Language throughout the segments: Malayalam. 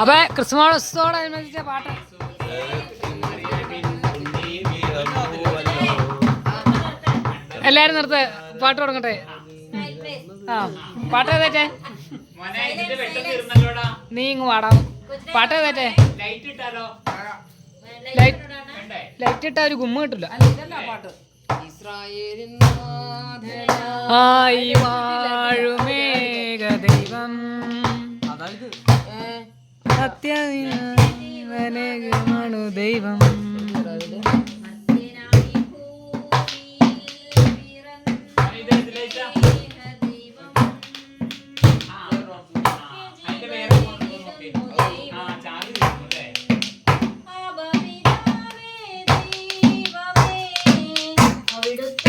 അപ്പൊ ക്രിസ്മസോടനുബന്ധിച്ച പാട്ട്. എല്ലാരും നിർത്ത്. പാട്ട് തുടങ്ങട്ടെ. ആ പാട്ട് ഏതേറ്റേ നീ ഇങ്ങ് പാടാം. പാട്ട് ഏതേറ്റേ ലൈറ്റ് ലൈറ്റ് ഇട്ട ഒരു ഗുമ്മ കിട്ടില്ല ആയി വാഴുമേഘ സത്യമാണു ദൈവം. എന്നെന്നും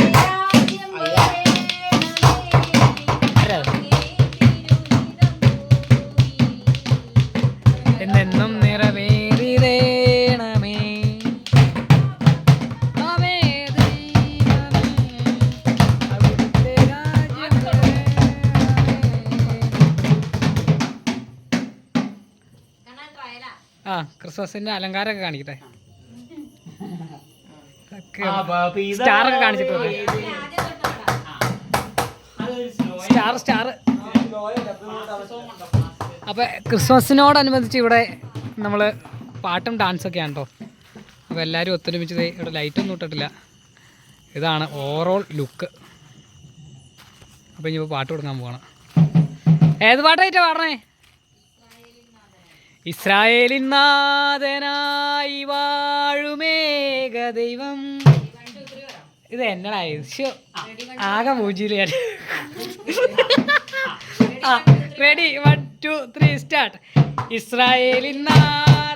ആ ക്രിസ്മസിന്റെ അലങ്കാരമൊക്കെ കാണിക്കട്ടെ. സ്റ്റാർ ഒക്കെ കാണിച്ചിട്ടുണ്ട്. Star star. അപ്പോൾ ക്രിസ്മസിനോടനുബന്ധിച്ച് ഇവിടെ നമ്മൾ പാട്ടും ഡാൻസൊക്കെയാണ് കേട്ടോ അപ്പോൾ എല്ലാവരും ഒത്തൊരുമിച്ച് ഇവിടെ ലൈറ്റൊന്നും ഇട്ടിട്ടില്ല. ഇതാണ് ഓവറോൾ ലുക്ക് അപ്പോൾ ഇനിയിപ്പോൾ പാട്ട് കൊടുക്കാൻ പോകണം ഏത് പാട്ടായിട്ടാ പാടണേ? ഇസ്രായേലിൻ നാഥനായി വാഴുമേഘ ദൈവം. ഇത് എന്നടാ? ശ്ശോ. ആകെ പൂജിയില്ല ready one two three start ഇസ്രായേലിൻ നാഥനായി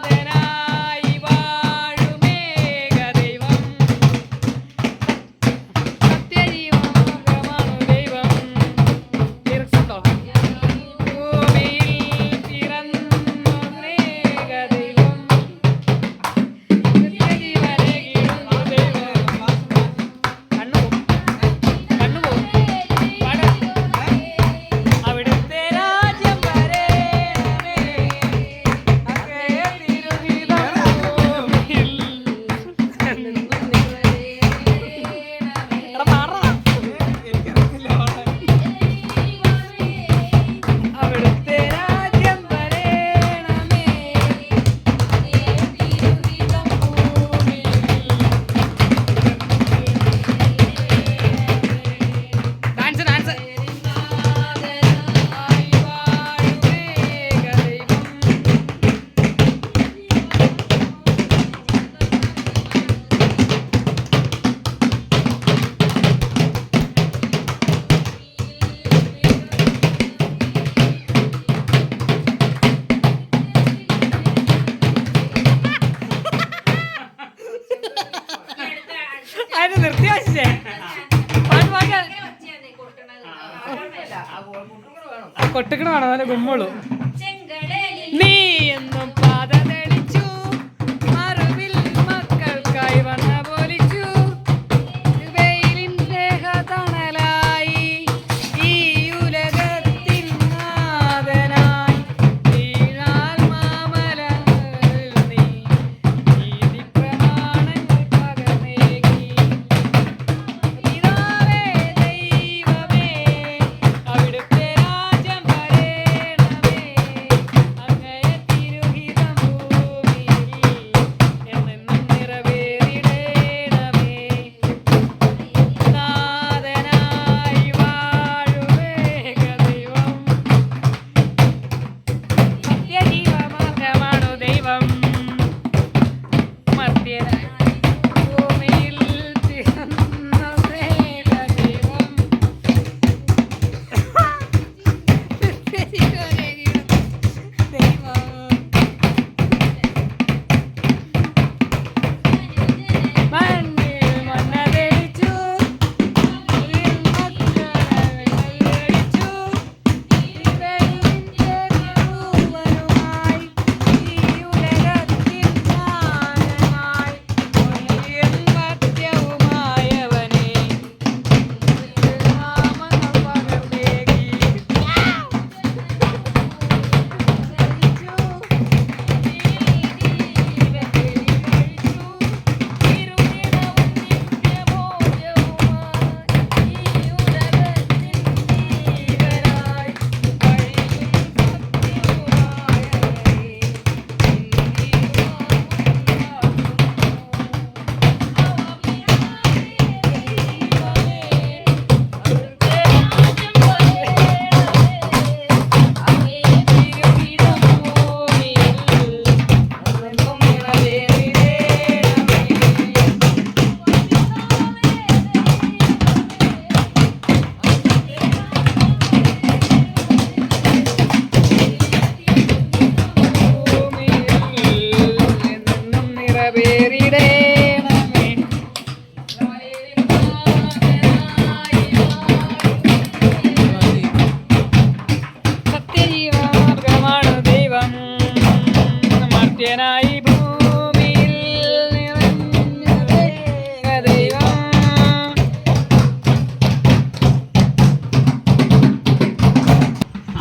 കൊട്ടുക്കണ വേണം നല്ല ഗുമ്മുള്ളൂ നീ എന്നും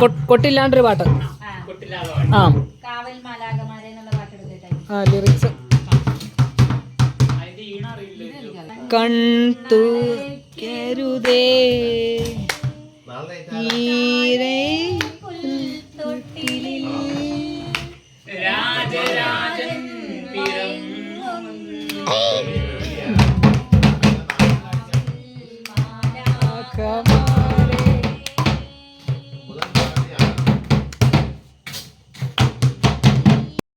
കൊട്ടില്ലാണ്ടൊരു പാട്ട്. ആ. കാവൽ മാലാകമാരെ എന്നുള്ള പാട്ട് എടുത്തിട്ടായി. ആ ലിറിക്സ് കണ്ടു തൂക്കരുതേ. ഈരേ തൊട്ടിലിൽ രാജരാജൻ പിറന്നു.